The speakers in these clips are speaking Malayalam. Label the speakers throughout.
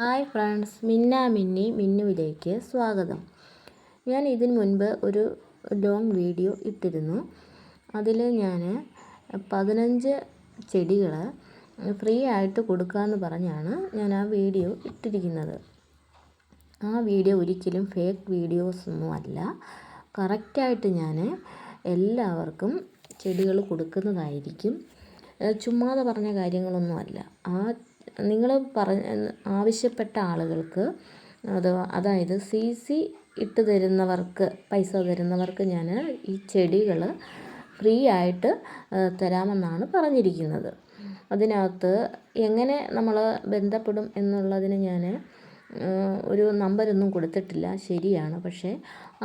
Speaker 1: ഹായ് ഫ്രണ്ട്സ് മിന്ന മിന്നി മിന്നുവിലേക്ക് സ്വാഗതം. ഞാൻ ഇതിനു മുൻപ് ഒരു ലോങ് വീഡിയോ ഇട്ടിരുന്നു. അതിൽ ഞാൻ പതിനഞ്ച് ചെടികൾ ഫ്രീ ആയിട്ട് കൊടുക്കാമെന്ന് പറഞ്ഞാണ് ഞാൻ ആ വീഡിയോ ഇട്ടിരിക്കുന്നത്. ആ വീഡിയോ ഒരിക്കലും ഫേക്ക് വീഡിയോസ് ഒന്നും അല്ല. കറക്റ്റായിട്ട് ഞാൻ എല്ലാവർക്കും ചെടികൾ കൊടുക്കുന്നതായിരിക്കും. ചുമ്മാതെ പറഞ്ഞ കാര്യങ്ങളൊന്നുമല്ല ആ നിങ്ങൾ പറഞ്ഞ ആവശ്യപ്പെട്ട ആളുകൾക്ക് അത് അതായത് സി സി ഇട്ട് തരുന്നവർക്ക് പൈസ തരുന്നവർക്ക് ഞാൻ ഈ ചെടികൾ ഫ്രീ ആയിട്ട് തരാമെന്നാണ് പറഞ്ഞിരിക്കുന്നത്. അതിനകത്ത് എങ്ങനെ നമ്മൾ ബന്ധപ്പെടും എന്നുള്ളതിന് ഞാൻ ഒരു നമ്പരൊന്നും കൊടുത്തിട്ടില്ല. ശരിയാണ്. പക്ഷേ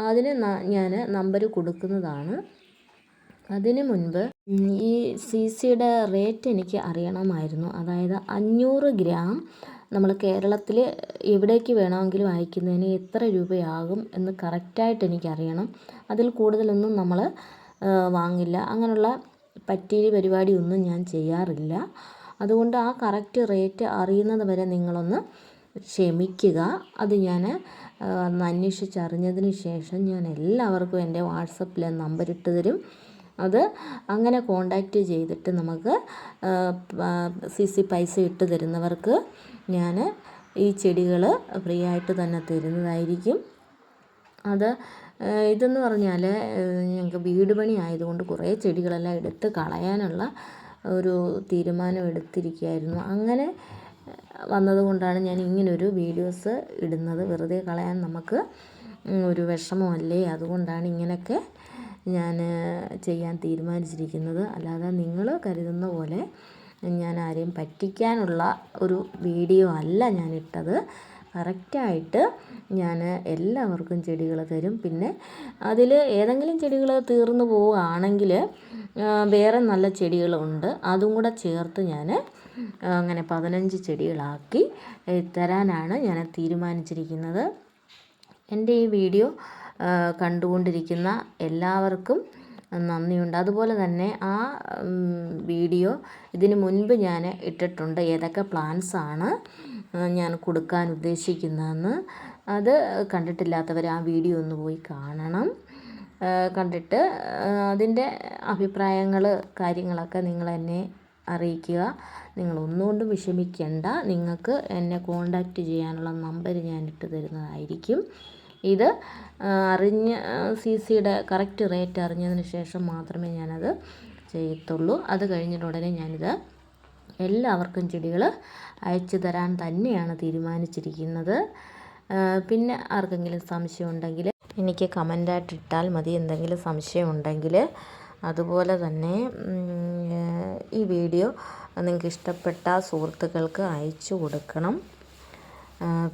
Speaker 1: അതിന് ഞാൻ നമ്പർ കൊടുക്കുന്നതാണ് അതിന് മുൻപ് ഈ സി സിയുടെ റേറ്റ് എനിക്ക് അറിയണമായിരുന്നു. അതായത് അഞ്ഞൂറ് ഗ്രാം നമ്മൾ കേരളത്തിൽ എവിടേക്ക് വേണമെങ്കിലും അയക്കുന്നതിന് എത്ര രൂപയാകും എന്ന് കറക്റ്റായിട്ട് എനിക്കറിയണം. അതിൽ കൂടുതലൊന്നും നമ്മൾ വാങ്ങില്ല. അങ്ങനെയുള്ള പറ്റീരി പരിപാടിയൊന്നും ഞാൻ ചെയ്യാറില്ല. അതുകൊണ്ട് ആ കറക്റ്റ് റേറ്റ് അറിയുന്നത് വരെ നിങ്ങളൊന്ന് ക്ഷമിക്കുക. അത് ഞാൻ അന്വേഷിച്ചറിഞ്ഞതിന് ശേഷം ഞാൻ എല്ലാവർക്കും എന്റെ വാട്സപ്പിൽ നമ്പർ ഇട്ട് തരും. അത് അങ്ങനെ കോണ്ടാക്റ്റ് ചെയ്തിട്ട് നമുക്ക് സി സി പൈസ ഇട്ട് തരുന്നവർക്ക് ഞാൻ ഈ ചെടികൾ ഫ്രീ ആയിട്ട് തന്നെ തരുന്നതായിരിക്കും. അത് ഇതെന്ന് പറഞ്ഞാൽ ഞങ്ങൾക്ക് വീട് പണി ആയതുകൊണ്ട് കുറേ ചെടികളെല്ലാം എടുത്ത് കളയാനുള്ള ഒരു തീരുമാനം എടുത്തിരിക്കുകയായിരുന്നു. അങ്ങനെ വന്നതുകൊണ്ടാണ് ഞാൻ ഇങ്ങനൊരു വീഡിയോസ് ഇടുന്നത്. വെറുതെ കളയാൻ നമുക്ക് ഒരു വിഷമമല്ലേ? അതുകൊണ്ടാണ് ഇങ്ങനെയൊക്കെ ഞാൻ ചെയ്യാൻ തീരുമാനിച്ചിരിക്കുന്നത്. അല്ലാതെ നിങ്ങൾ കരുതുന്ന പോലെ ഞാൻ ആരെയും പറ്റിക്കാനുള്ള ഒരു വീഡിയോ അല്ല ഞാൻ ഇട്ടത്. കറക്റ്റായിട്ട് ഞാൻ എല്ലാവർക്കും ചെടികൾ തരും. പിന്നെ അതിൽ ഏതെങ്കിലും ചെടികൾ തീർന്നു പോവുകയാണെങ്കിൽ വേറെ നല്ല ചെടികളുണ്ട് അതും കൂടെ ചേർത്ത് ഞാൻ അങ്ങനെ പതിനഞ്ച് ചെടികളാക്കി തരാനാണ് ഞാൻ തീരുമാനിച്ചിരിക്കുന്നത്. എന്റെ ഈ വീഡിയോ കണ്ടുകൊണ്ടിരിക്കുന്ന എല്ലാവർക്കും നന്ദിയുണ്ട്. അതുപോലെ തന്നെ ആ വീഡിയോ ഇതിന് മുൻപ് ഞാൻ ഇട്ടിട്ടുണ്ട്. ഏതൊക്കെ പ്ലാൻസാണ് ഞാൻ കൊടുക്കാൻ ഉദ്ദേശിക്കുന്നതെന്ന്. അത് കണ്ടിട്ടില്ലാത്തവർ ആ വീഡിയോ ഒന്ന് പോയി കാണണം. കണ്ടിട്ട് അതിന്റെ അഭിപ്രായങ്ങൾ കാര്യങ്ങളൊക്കെ നിങ്ങൾ എന്നെ അറിയിക്കുക. നിങ്ങൾ ഒന്നുകൊണ്ടും വിഷമിക്കേണ്ട. നിങ്ങൾക്ക് എന്നെ കോണ്ടാക്റ്റ് ചെയ്യാനുള്ള നമ്പർ ഞാൻ ഇട്ട് തരുന്നതായിരിക്കും. ഇത് അറിഞ്ഞ് സി സിയുടെ കറക്റ്റ് റേറ്റ് അറിഞ്ഞതിന് ശേഷം മാത്രമേ ഞാനത് ചെയ്യത്തുള്ളൂ. അത് കഴിഞ്ഞിട്ട് ഉടനെ ഞാനിത് എല്ലാവർക്കും ചെടികൾ അയച്ചു തരാൻ തന്നെയാണ് തീരുമാനിച്ചിരിക്കുന്നത്. പിന്നെ ആർക്കെങ്കിലും സംശയം ഉണ്ടെങ്കിൽ എനിക്ക് കമന്റായിട്ട് ഇട്ടാൽ മതി. എന്തെങ്കിലും സംശയം ഉണ്ടെങ്കിൽ അതുപോലെ തന്നെ ഈ വീഡിയോ നിങ്ങൾക്ക് ഇഷ്ടപ്പെട്ട സുഹൃത്തുക്കൾക്ക് അയച്ചു കൊടുക്കണം.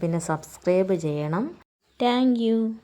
Speaker 1: പിന്നെ സബ്സ്ക്രൈബ് ചെയ്യണം. Dang you.